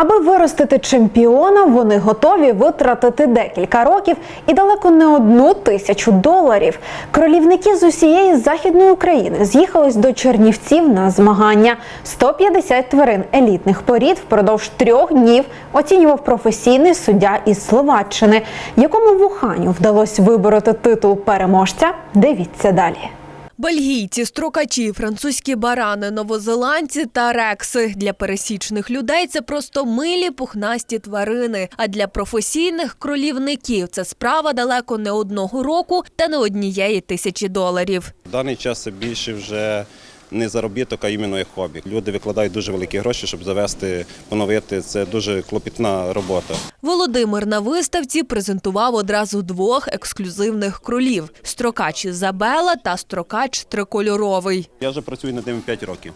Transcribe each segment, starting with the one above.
Аби виростити чемпіона, вони готові витратити декілька років і далеко не одну тисячу доларів. Кролівники з усієї західної України з'їхались до Чернівців на змагання. 150 тварин елітних порід впродовж трьох днів оцінював професійний суддя із Словаччини. Якому вуханю вдалося вибороти титул переможця? Дивіться далі. Бельгійці, строкачі, французькі барани, новозеландці та рекси для пересічних людей це просто милі пухнасті тварини. А для професійних кролівників це справа далеко не одного року та не однієї тисячі доларів. В даний час це більше вже не заробіток, а іменно як хобі. Люди викладають дуже великі гроші, щоб завести, поновити. Це дуже клопітна робота. Володимир на виставці презентував одразу двох ексклюзивних кролів: строкач Ізабела та строкач трикольоровий. Я вже працюю над ними 5 років.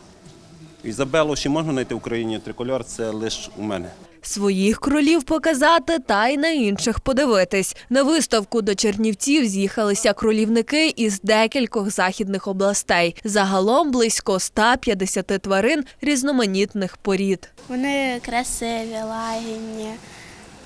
Ізабелу ще можна знайти в Україні трикольор, це лише у мене. Своїх кролів показати та й на інших подивитись. На виставку до Чернівців з'їхалися кролівники із декількох західних областей. Загалом близько 150 тварин різноманітних порід. Вони красиві, лагідні,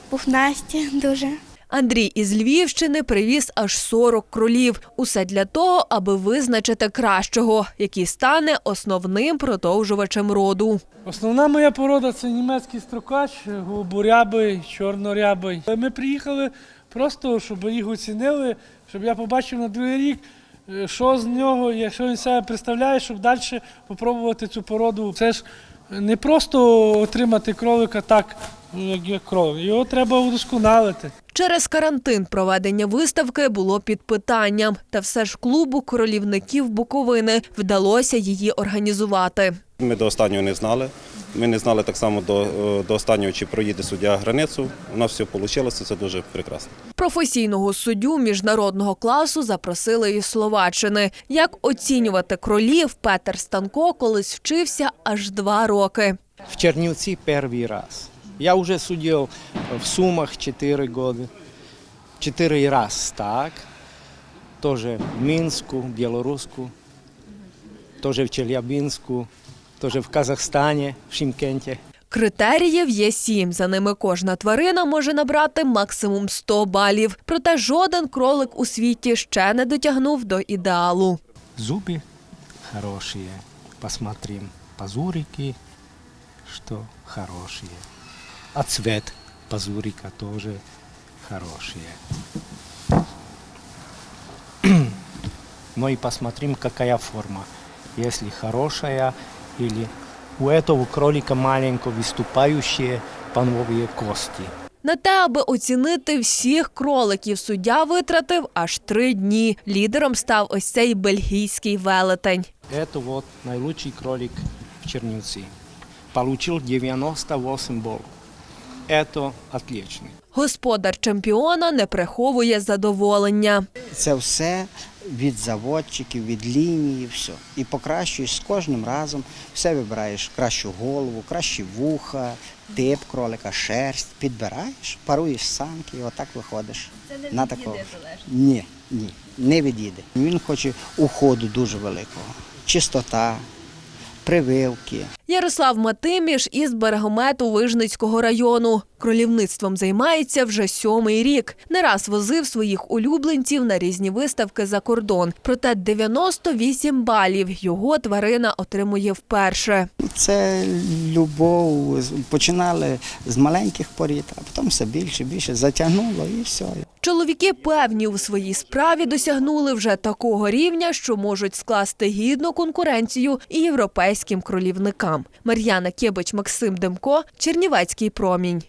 пухнасті дуже. Андрій із Львівщини привіз аж 40 кролів. Усе для того, аби визначити кращого, який стане основним продовжувачем роду. Основна моя порода це німецький строкач, голуборябий, чорнорябий. Ми приїхали просто, щоб їх оцінили, щоб я побачив на другий рік, е, що з нього, якщо він себе представляє, щоб далі спробувати цю породу. Це ж не просто отримати кролика так, як є кролик. Його треба удосконалити. Через карантин проведення виставки було під питанням, та все ж клубу королівників Буковини вдалося її організувати. Ми до останнього не знали. Ми не знали так само до, до останнього, чи проїде суддя границю. У нас все вийшло, це дуже прекрасно. Професійного суддю міжнародного класу запросили із Словаччини. Як оцінювати кролів, Петер Станко колись вчився аж два роки. В Чернівці перший раз. Я вже судив в Сумах 4 года. Чотири раз так. Тоже в Мінську, Білоруську, тоже в Челябинську, тоже в Казахстані, в Шимкенті. Критеріїв є сім. За ними кожна тварина може набрати максимум 100 балів. Проте жоден кролик у світі ще не дотягнув до ідеалу. Зуби хорошие. Посмотрим. Пазурики, что хорошие А цвет пазурика тоже хорошие. Но и посмотрим, какая форма. Если хорошая или у этого кролика маленького выступающие пановые кости. На те, аби оцінити всіх кроликів, суддя витратив аж три дні. Лідером став ось цей бельгійський велетень. Это вот наилучший кролик в Чернівці. Получил 98 баллов. Это отлично. Господар чемпіона не приховує задоволення. Це все від заводчиків, від лінії, все. І покращуєш з кожним разом. Все вибираєш кращу голову, кращі вуха, тип кролика, шерсть, підбираєш, паруєш самки, і отак виходиш. Це не на такого. Ні, ні, не відійде. Він хоче уходу дуже великого, чистота, прививки. Ярослав Матиміш із берегомету Вижницького району. Кролівництвом займається вже сьомий рік. Не раз возив своїх улюбленців на різні виставки за кордон. Проте 98 балів його тварина отримує вперше. Це любов. Починали з маленьких порід, а потім все більше, більше затягнуло і все. Чоловіки певні у своїй справі досягнули вже такого рівня, що можуть скласти гідну конкуренцію і європейським кролівникам. Мар'яна Кебич, Максим Демко, Чернівецький промінь.